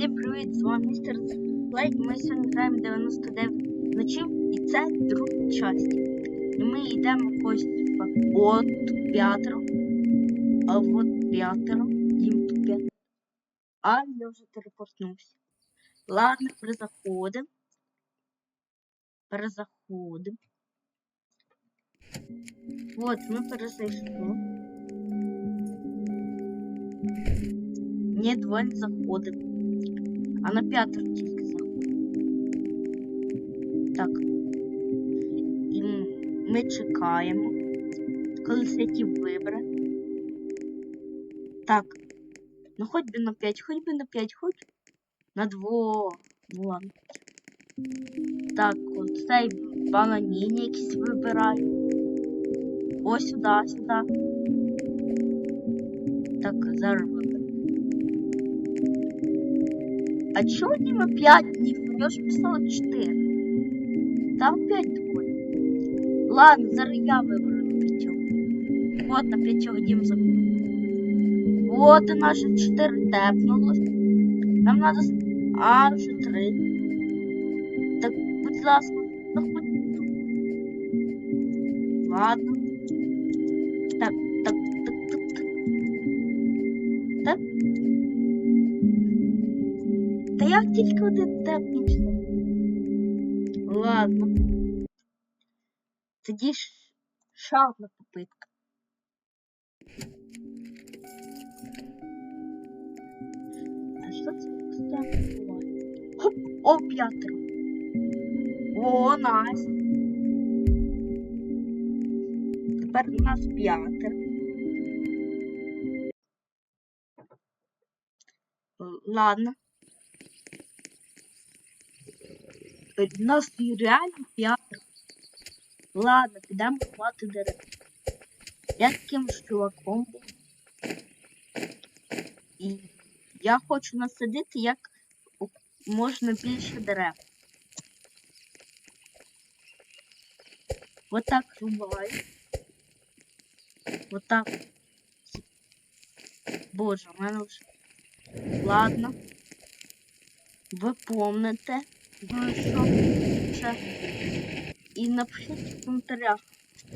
Всім привіт, з вами містер Лейк. Ми сьогодні граємо 99 ночів і це друга часть. І ми йдемо ось типа, от п'ятеро, а от п'ятеро, їм п'ятеро. А я вже телепортнувся. Ладно, перезаходимо. Перезаходимо. От, ми перезайшли. Ні, двоє не заходимо. А на п'ятеро тільки заходимо. Так. І ми чекаємо, коли святів вибере. Так. Ну хоч би на 5, хоч би на 5, хоч на 2. Ну ладно. Так, от цей бананіні якийсь вибираю. Ось сюди, сюди. Так, зараз виберу. А чого Діма 5 днів? У нього ж писало 4. Там 5 двоє. Ладно, зараз я виберу на п'ятьох. Вот на п'ятьох Дім заходить. Вот у нас же 4 тепнулось. Нам надо... с- А, вже 3. Так, будь ласка, заходь тут. Ладно. Тоді ще одна попитка. А що це постійно буває? Хоп! О, п'ятеро. О, найс. Тепер у нас п'ятеро. Ладно. У нас реально п'ятеро. Ладно, підемо купати дерев. Я таким ж чуваком був. І я хочу насадити як можна більше дерев. Отак рубаю. Отак. Боже, у мене вже. Ладно. Ви помните, ну що. І напишіть в коментарях,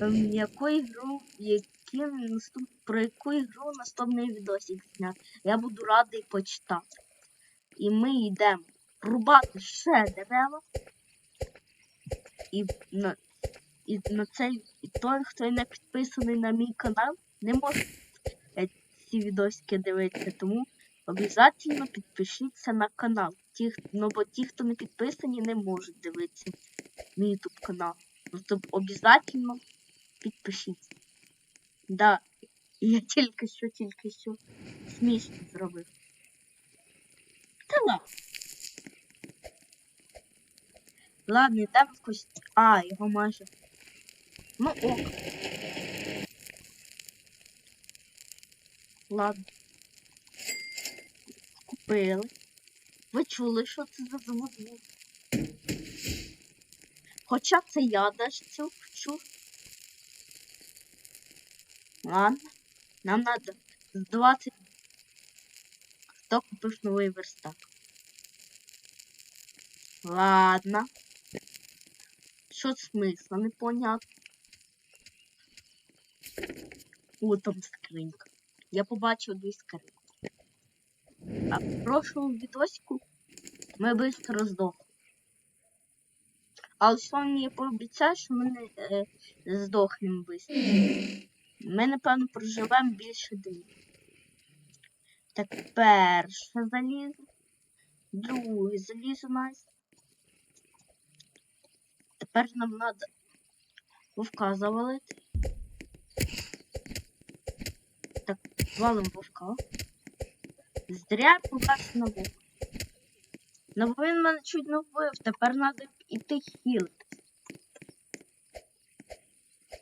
ем, яку ігру, які наступ... про яку ігру наступний відосик зняти. Я буду радий почитати. І ми йдемо рубати ще дерева. І на, і на цей і той, хто не підписаний на мій канал, не може ці відосики дивитися. Тому обов'язково підпишіться на канал. Ті, ну, бо ті, хто не підписані, не можуть дивитися мій YouTube канал. То обов'язково підпишіться. Да, я тільки що, тільки що смішно зробив. Та ладно. Ладно, йдемо в кость. А, його майже. Ну ок. Ладно. Купили. Ви чули, що це за звук? Хоча це я цю чув. Ладно. Нам надо з 20. Хто купив новий верстак? Ладно. Що смисла, непонятно. О, там скринька. Я побачив дві скриньки. А в прошлому відосику ми швидко здохли. Але сьогодні я пообіцяю, що ми не е, здохнемо швидко. Ми, напевно, проживемо більше днів. Так, перше залізо. Друге залізо найс. Тепер нам треба вовка завалити. Так, валим вовка. Зря я побачив на вовк. Ну він мене чуть не вбив, тепер треба іти хілити.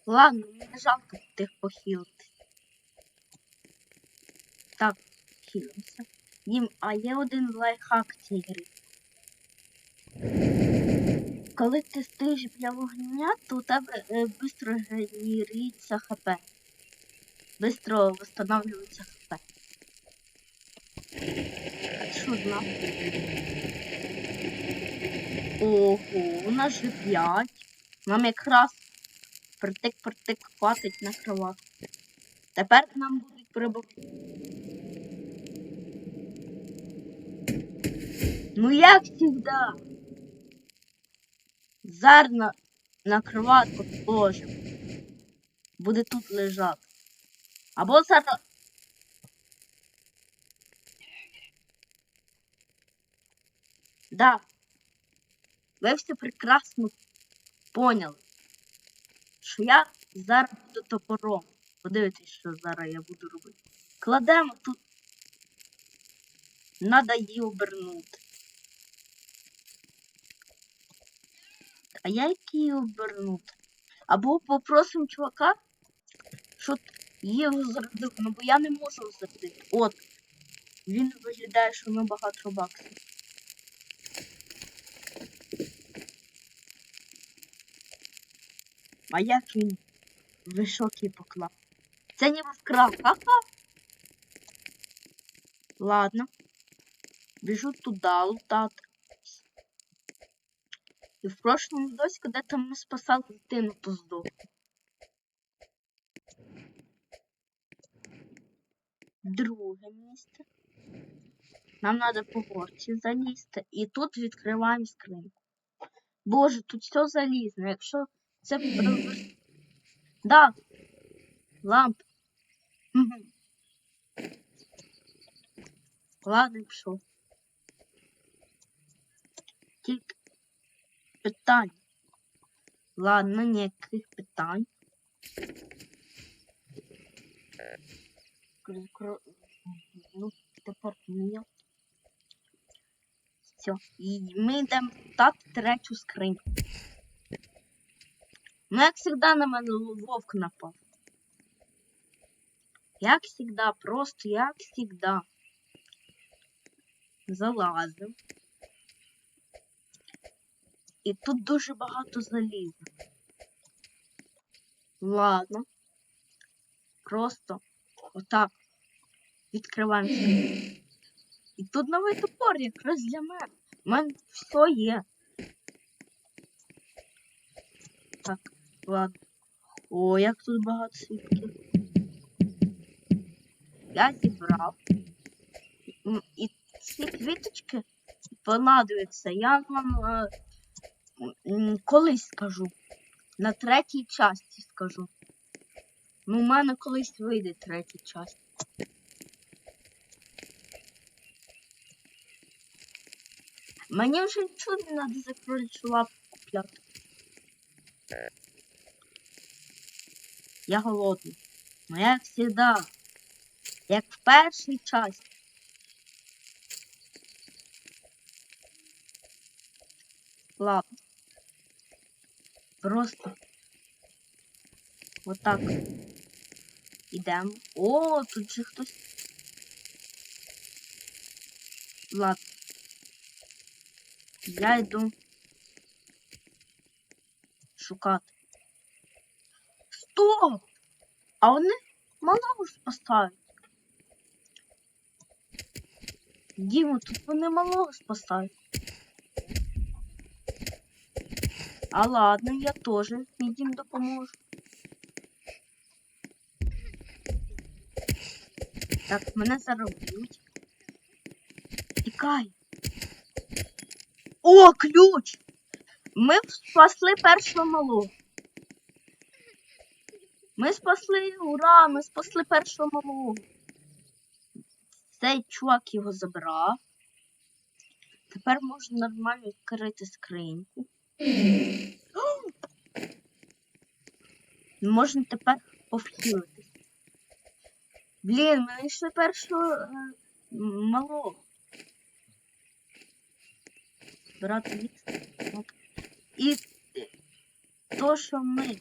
Ладно, мені не жалко тих похилити. Так, хілимося. Дім, а є один лайфхак цієї гри. Коли ти стоїш біля вогня, то у тебе е, быстро генерується хп. Быстро восстанавливается хп. Одна. Ого, у нас же п'ять. Нам якраз притик-притик хватить на кровать. Тепер нам будуть прибувати. Ну як всегда. Зараз на, кроватку положимо. Буде тут лежати. Або зараз. Да. Ви все прекрасно поняли. Що я зараз буду топором. Подивитесь, що зараз я буду робити. Кладемо тут. Надо її обернути. А як її обернути? Або попросимо чувака, щоб її розрядив, ну бо я не можу розрядити. От. Він виглядає, що воно багато баксів. А як він високий поклав? Це ніби вкрав. Ха-ха. Ладно. Біжу туди лутати. І в прошлому відосі, коли там ми спасали дитину, то здох. Друге місце. Нам треба по горці залізти. І тут відкриваємо скриньку. Боже, тут все залізне. Якщо це Да. Ламп. Ладно, пішов. Тільки питань. Ладно, ніяких питань. Ну, тепер ні. Все. І ми йдемо так третю скриньку. Ну, як завжди, на мене вовк напав. Як завжди, просто як завжди. Залазив. І тут дуже багато заліза. Ладно. Просто отак відкриваємо. І тут новий топор якраз для мене. У мене все є. Так, ладно. О, як тут багато світків. Я зібрав. І ці квіточки понадобляться. Я вам е, колись скажу. На третій часті скажу. Ну, у мене колись вийде третя часть. Мені вже нічого не треба за лапку купляти. Я голодний. Ну як завжди. Як в першій часті. Ладно. Просто. Отак. Ідемо. О, тут же хтось. Ладно. Я йду шукати. Стоп! А вони малого спасають. Діма, тут вони малого спасають. А ладно, я теж їм допоможу. Так, мене зараз вб'ють. Тікай. О, ключ! Ми спасли першого малого. Ми спасли, ура! Ми спасли першого малого. Цей чувак його забрав. Тепер можна нормально відкрити скриньку. Можна тепер повхилитись. Блін, ми знайшли першого е, малого. Брати. І то, що ми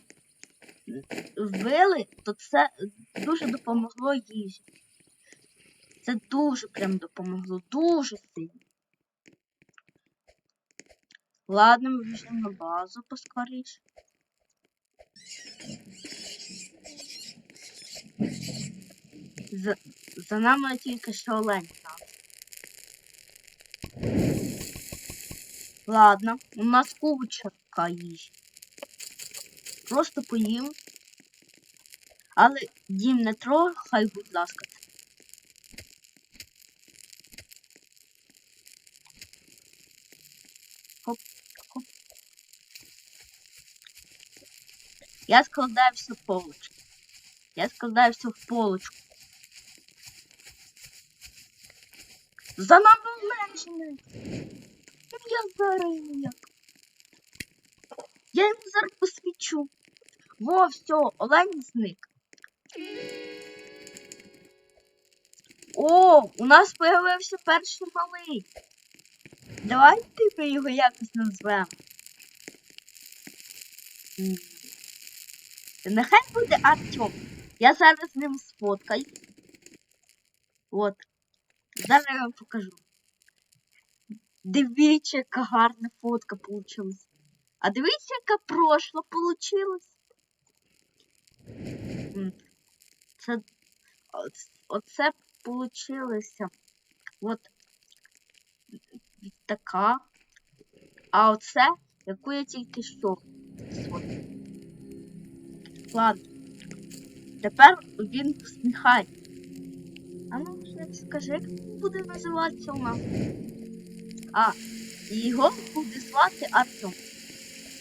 вбили, то це дуже допомогло їжі. Це дуже прям допомогло, дуже сильно. Ладно, ми біжимо на базу поскоріше. За, за нами тільки що олень. Ладно, у нас кучерка їжі. Просто поїм. Але дім не трогай, будь ласка. Хоп, хоп. Я складаю все в полочку. Я складаю все в полочку. За нами меншими. Я зараз як. Я йому зараз посвічу. Во, все, олень зник. О, у нас появився перший малий. Давайте ми його якось назвемо. Нехай буде Артем. Я зараз з ним сфоткаюсь. От. Зараз я вам покажу. Дивіться, яка гарна фотка получилась. А дивіться, яка прошла получилась. Це оце получилося. От така. А оце, яку я тільки що. Ладно. Тепер він всміхає. А ну, скажи, як він буде називатися у нас? А, і його буде звати Артем.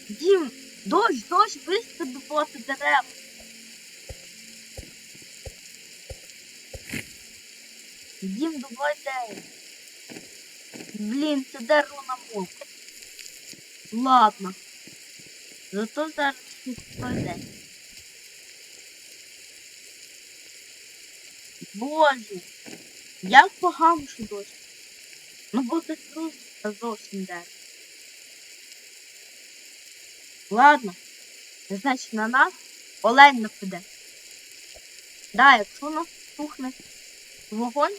Дім, дощ, дощ, швидко добувати дерев. Добувай дерево. Блін, це дерево на мокро. Ладно. Зато зараз щось пройде. Боже, як погано, що дощ. Ну буде трудно та зовсім дерево. Ладно. Значить на нас олень нападе. Да, якщо нас тухне вогонь,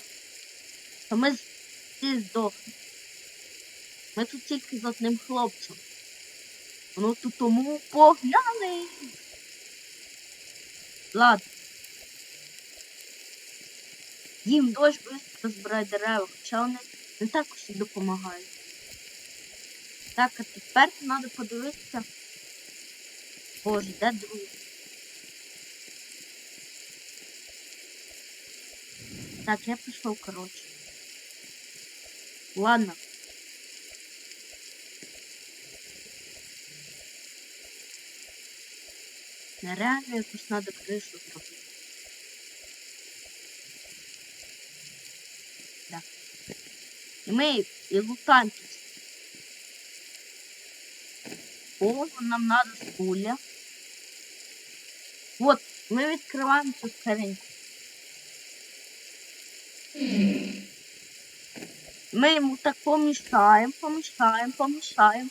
то ми всі здохнемо. Ми тут тільки з одним хлопцем. Ну то тому погнали. Ладно. Їм дощ швидко збирає дерева, хоча вони не також і допомагають. Так, а тепер треба подивитися. Боже, де другий? Так, я пішов, коротше. Ладно. Нереально якось надо кришу зробити. Да. І ми і тут. О, нам надо стулья. Вот, ми відкриваємо цю скриньку. Ми йому так помішаємо, помішаємо, помішаємо.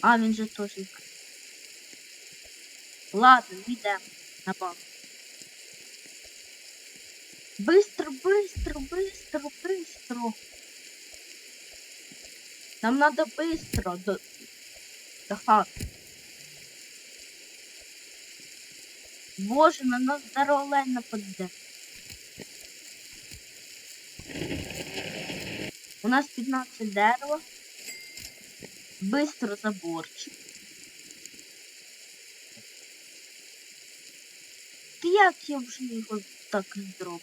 А, він же теж відкрив. Ладно, йдемо на бал. Быстро, быстро, быстро, быстро. Нам надо быстро до, до хати. Боже, на нас зараз олень нападе. У нас 15 дерева. Быстро заборчик. Ти як я вже його так зроблю?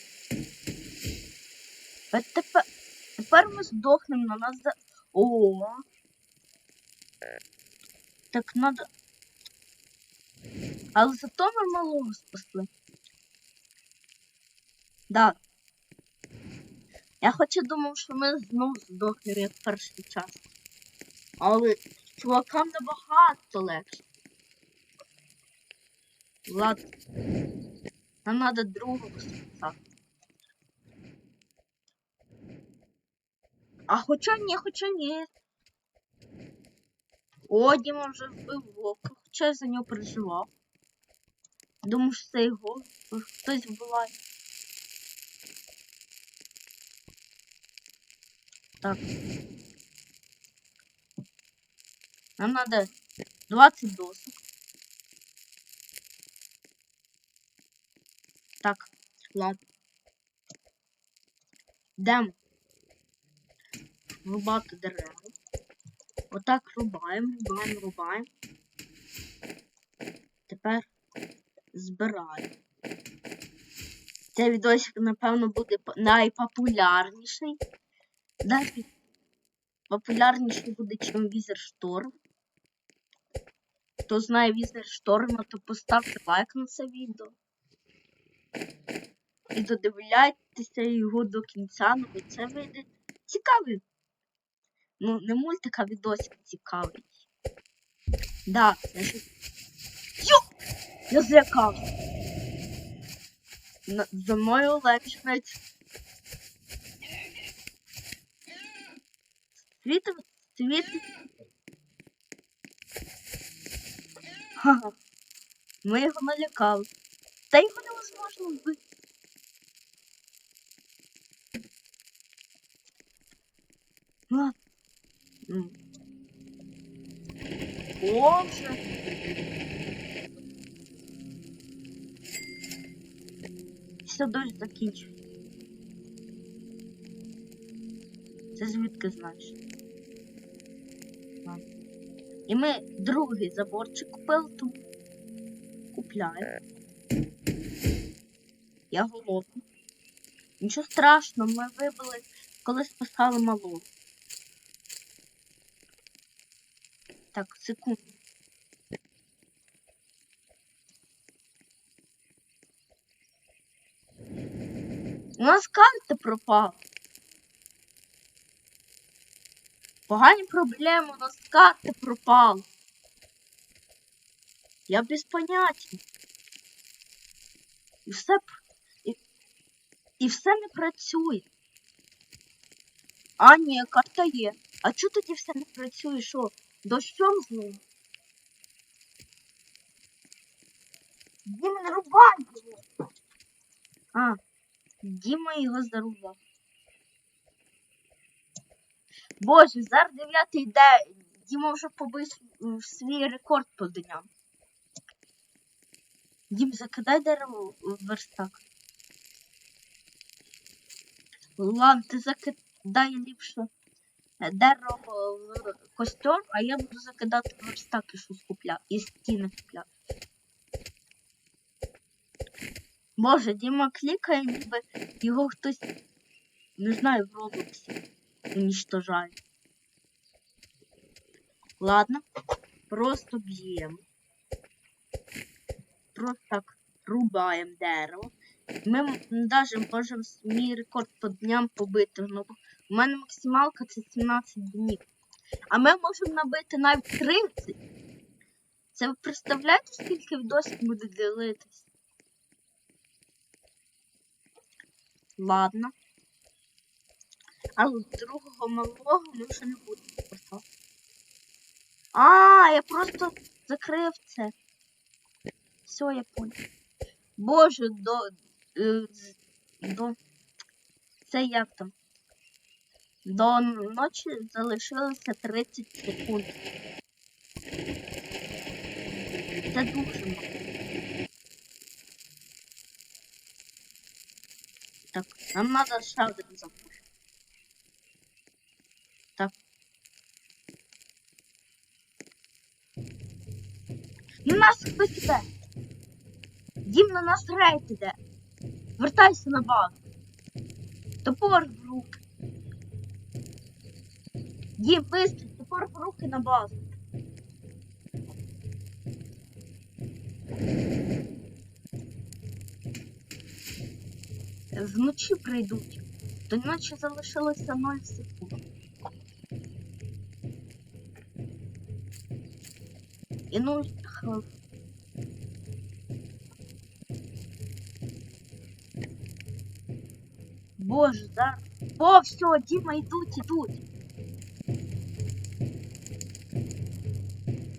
Тепер, тепер ми здохнемо на нас за. О. Так надо. Але зато ми малого спасли. Да. Я хоча думав, що ми знов здохнемо як перший час. Але чувакам набагато легше. Ладно. Нам надо другого спасати. А хоча ні, хоча ні. О, Діма вже вбив вовка, хоча я за нього переживав. Думаю, що це його хтось вбиває. Так. Нам надо 20 досок. Так, ладно. Йдемо. Рубати дерева. Отак рубаємо, рубаємо, рубаємо. Тепер збираємо. Цей відосик, напевно, буде найпопулярніший. Навіть популярніший буде, чим Візер Шторм. Хто знає Візер Шторма, то поставте лайк на це відео. І додивляйтеся його до кінця, ну бо це вийде цікавий. Ну, не мультик, а відосик цікавий. Да, я ж... Йо! Я злякався. За мною лечить. Світ, світ. Ха-ха. Ми його налякали. Та його невозможно вбити. Ладно. Вже. Все дощ закінчив. Це звідки знаєш? І ми другий заборчик купили, тому купляємо. Я голодний. Нічого страшного, ми вибили, коли спасали малого. Так, секунду. У нас карта пропала. Погані проблеми, у нас карта пропала. Я без поняття. І все, і, і все не працює. А, ні, карта є. А чого тоді все не працює? Що? Дощом зло? Діма, не рубай. А, Діма його зарубав. Боже, зараз дев'ятий день. Діма вже побив свій рекорд по дням. Дім, закидай дерево в верстак. Ладно, ти закидай ліпше дерево в костер, а я буду закидати в верстак щось купля, і стіни купля. Боже, Діма клікає, ніби його хтось, не знаю, в Роблоксі уничтожає. Ладно, просто б'ємо. Просто так рубаємо дерево. Ми навіть можемо мій рекорд по дням побити. Ну, у мене максималка це 17 днів. А ми можемо набити навіть 30. Це ви представляєте, скільки відосів буде ділитись? Ладно. Але другого малого ми вже не будемо спасати. А, я просто закрив це. Все, я понял. Боже, до. е, до. Це як там? До ночі залишилося 30 секунд. Це дуже мало. Так, нам надо ще один. Нас хтось. Дім на нас рейд іде. Вертайся на базу. Топор в руки. Дім, быстро, топор в руки на базу. Вночі прийдуть. До ночі залишилося 0 секунд. І 0 хвилин. Боже, зараз. О, все, Діма, йдуть, йдуть.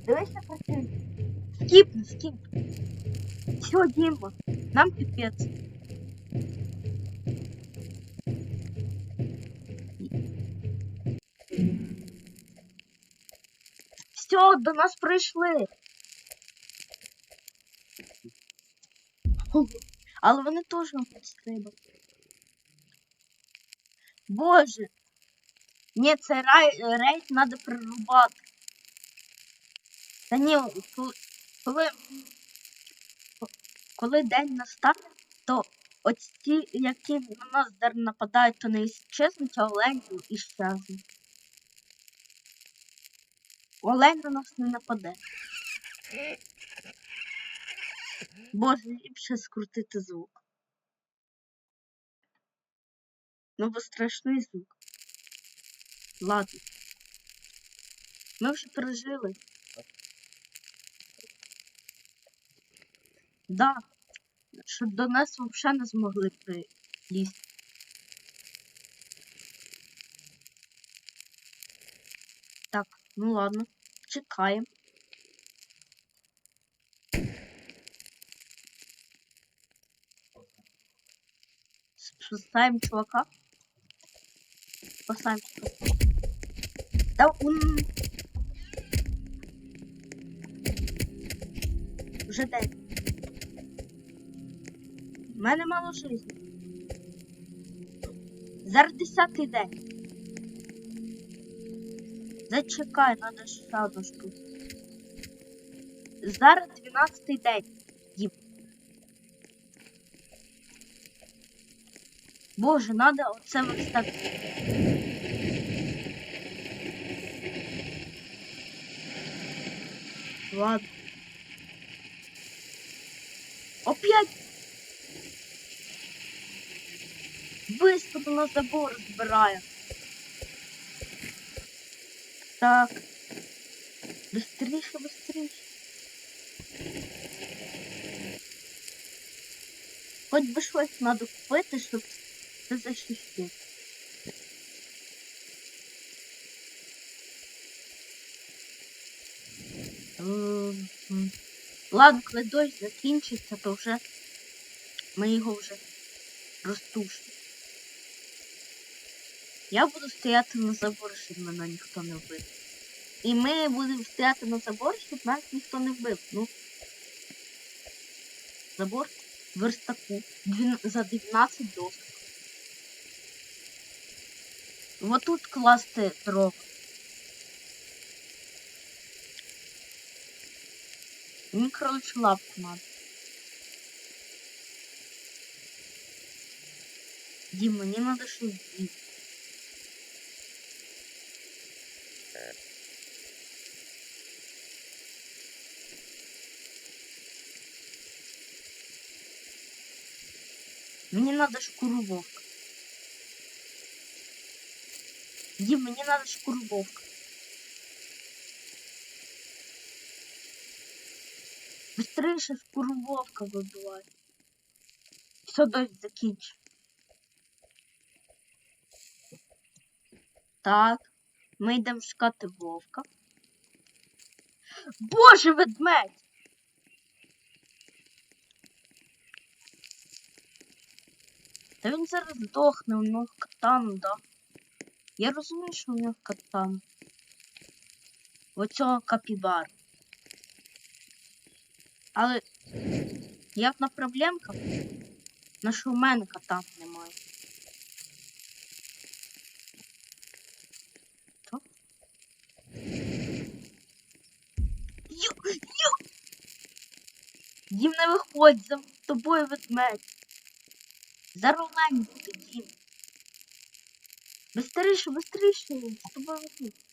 Дивися працює. Скіпни, скіп. Все, Діма, нам піпець. Все, до нас прийшли. Але вони теж нам підстрибали. Боже. Ні, це рай, рейд треба прирубати. Та ні, коли, коли, день настане, то ті, які на нас зараз нападають, то не іщезнуть, а олень іщезнуть. Олень на нас не нападе. Боже, ліпше скрутити звук. Бо страшний звук. Ладно. Ми вже пережили. Да. Що до нас взагалі не змогли прилізти. Так, ну ладно. Чекаємо. Спасаем чувака. Чувака. Да он... Вже день. У мене мало жизни. Зараз десятий день. Зачекай, надо ще одну штуку. Зараз 12 день. Дім. Боже, надо оце ось Ладно. Опять. Быстро на забор збирає. Так. Быстріше, быстріше. Хоч би щось треба купити, щоб це захистити. Ладно, коли дощ закінчиться, то вже ми його вже розтушимо. Я буду стояти на заборі, щоб мене ніхто не вбив. І ми будемо стояти на заборі, щоб нас ніхто не вбив. Ну. Забор верстаку за 12 досок. Вот тут класти дрова. Мені, короче, лапку надо. Дим, мне надо что сделать. Мне надо шкуру вовка. Дим, мне надо шкуру вовка. Быстрейше шкуру вовка вибивай. Все, дощ закінчив. Так, ми йдемо шукати вовка. Боже, ведмедь! Та він зараз здохне, у нього катан, да. Я розумію, що у нього катан. Оцього капібар. Але я на проблемка, на що у мене катан немає. Що? Ю, ю! Дім не виходь, за тобою ведмедь. Заролань буде, Дім. Быстріше, быстріше, з тобою ведмедь.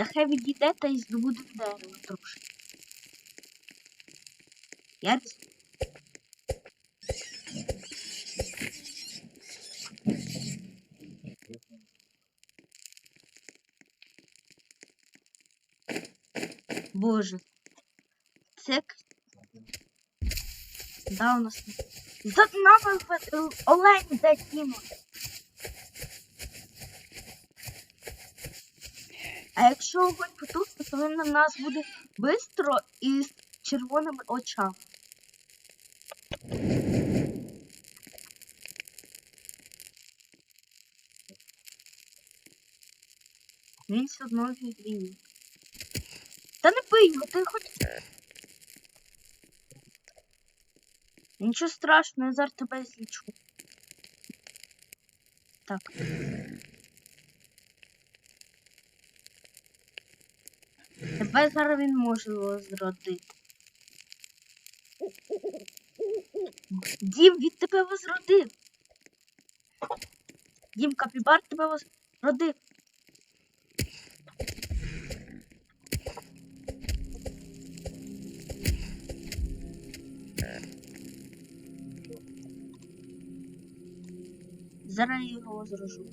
Нехай відійде та й здобуде дерево трошки. Я Боже. Це Да, у нас. В- е, олень де Діма. якщо огонь потухне, то тобто він на нас буде швидко і з червоними очами. Він все одно відвіє. Та не пий його, ти хоч. Нічого страшного, я зараз тебе злічу. Так. Тебе зараз він може возродити. Дім, він тебе возродив. Дім Капібар тебе возродив. Зараз я його возрожу.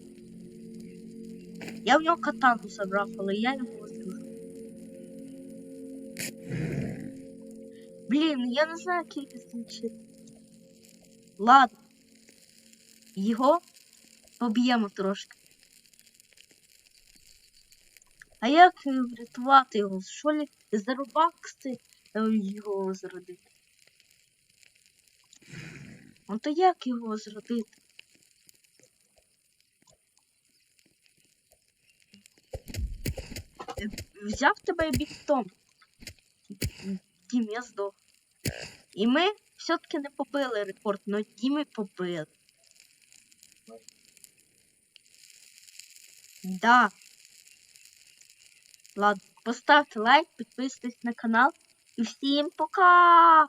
Я в нього катану забрав, але я його возрожу. Блін, я не знаю, як їх. Ладно. Його поб'ємо трошки. А як е, врятувати його? Що лі зарубакси його зродити? Ну то як його зродити? Е, Взяв тебе біктом. Дім, я здох. І ми все-таки не побили рекорд, але Діми побили. Да. Ладно, поставте лайк, підписуйтесь на канал. І всім пока!